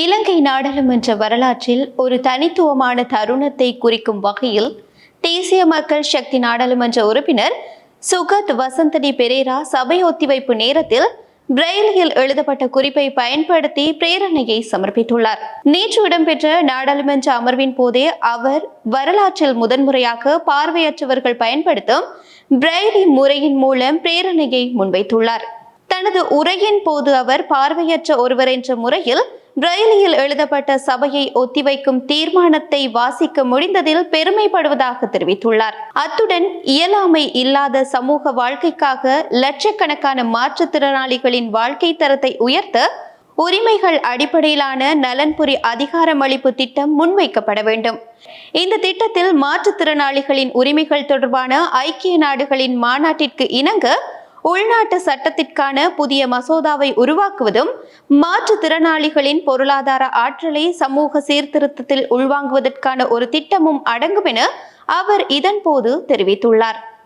இலங்கை நாடாளுமன்ற வரலாற்றில் ஒரு தனித்துவமான தருணத்தை குறிக்கும் வகையில் தேசிய மக்கள் சக்தி நாடாளுமன்ற உறுப்பினர் சுகத் வசந்தனி பெரேரா சபை ஒத்திவைப்பு நேரத்தில் பிரெயிலில் எழுதப்பட்ட குறிப்பை பயன்படுத்தி பிரேரணையை சமர்ப்பித்துள்ளார். நேற்று இடம்பெற்ற நாடாளுமன்ற அமர்வின் போதே அவர் வரலாற்றில் முதன்முறையாக பார்வையற்றவர்கள் பயன்படுத்தும் பிரெய்லி முறையின் மூலம் பிரேரணையை முன்வைத்துள்ளார். தனது உரையின் போது அவர் பார்வையற்ற ஒருவர் என்ற முறையில் பிரெய்லியில் எழுதப்பட்ட சபையை ஒத்திவைக்கும் தீர்மானத்தை வாசிக்க முடிந்ததில் பெருமைப்படுவதாக தெரிவித்துள்ளார். அத்துடன் இயலாமை இல்லாத சமூக வாழ்க்கைக்காக லட்சக்கணக்கான மாற்றுத்திறனாளிகளின் வாழ்க்கை தரத்தை உயர்த்த உரிமைகள் அடிப்படையிலான நலன்புரி அதிகாரமளிப்பு திட்டம் முன்வைக்கப்பட வேண்டும். இந்த திட்டத்தில் மாற்றுத்திறனாளிகளின் உரிமைகள் தொடர்பான ஐக்கிய நாடுகளின் மாநாட்டிற்கு இணங்க உள்நாட்டு சட்டத்திற்கான புதிய மசோதாவை உருவாக்குவதும் மாற்றுத்திறனாளிகளின் பொருளாதார ஆற்றலை சமூக சீர்திருத்தத்தில் உள்வாங்குவதற்கான ஒரு திட்டமும் அடங்கும் என அவர் இதன்போது தெரிவித்துள்ளார்.